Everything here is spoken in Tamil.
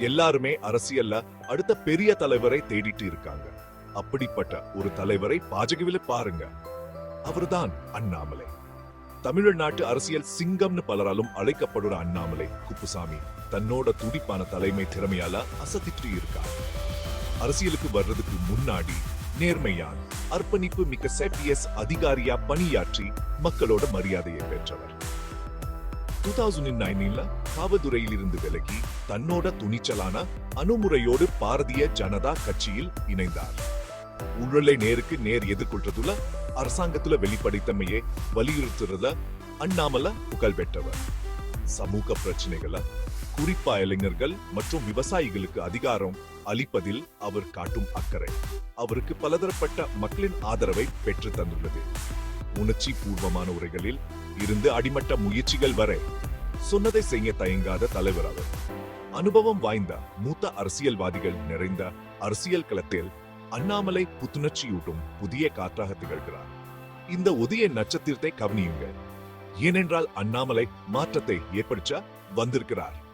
எல்லாருமே அரசியல்ல அடுத்த பெரிய தலைவரை தேடிட்டு இருக்காங்க. அப்படிப்பட்ட ஒரு தலைவரை பாஜகவில பாருங்க. அவர்தான் அண்ணாமலை. தமிழ்நாட்டு அரசியல் சிங்கம்னு பலராலும் அழைக்கப்படுற அண்ணாமலை குப்புசாமி தன்னோட துடிப்பான தலைமை திறமையால அசத்திட்டு இருக்கார் அரசியலுக்கு வர்றதுக்கு முன்னாடி நேர்மையான் அர்ப்பணிப்பு மிக்க செபிஎஸ் அதிகாரியா பணியாற்றி மக்களோட மரியாதையை பெற்றவர். டூ தௌசண்ட் நைன்ல காவல்துறையிலிருந்து விலகி தன்னோட துணிச்சலான அணுமுறையோடு பாரதிய ஜனதா கட்சியில் இணைந்தார். ஊழலை நேருக்கு நேர் எதிர்கொள்றதுல அரசாங்கத்துல வெளிப்படைத்தன்மையை வலியுறுத்துறதுல அண்ணாமல புகழ் பெற்றவர். சமூக பிரச்சனைகளை குறிப்பா இளைஞர்கள் மற்றும் விவசாயிகளுக்கு அதிகாரம் அளிப்பதில் அவர் காட்டும் அக்கறை. அவருக்கு பலதரப்பட்ட மக்களின் ஆதரவை பெற்று தந்துள்ளது. உணர்ச்சி பூர்வமான உரைகளில் இருந்து அடிமட்ட முயற்சிகள் வரை சொன்னதை செய்ய தயங்காத தலைவர் அவர். அனுபவம் வாய்ந்த மூத்த அரசியல்வாதிகள் நிறைந்த அரசியல் களத்தில் அண்ணாமலை புத்துணர்ச்சியூட்டும் புதிய காற்றாக திகழ்கிறார். இந்த உதய நட்சத்திரத்தை கவனியுங்கள். ஏனென்றால் அண்ணாமலை மாற்றத்தை ஏற்படுத்த வந்திருக்கிறார்.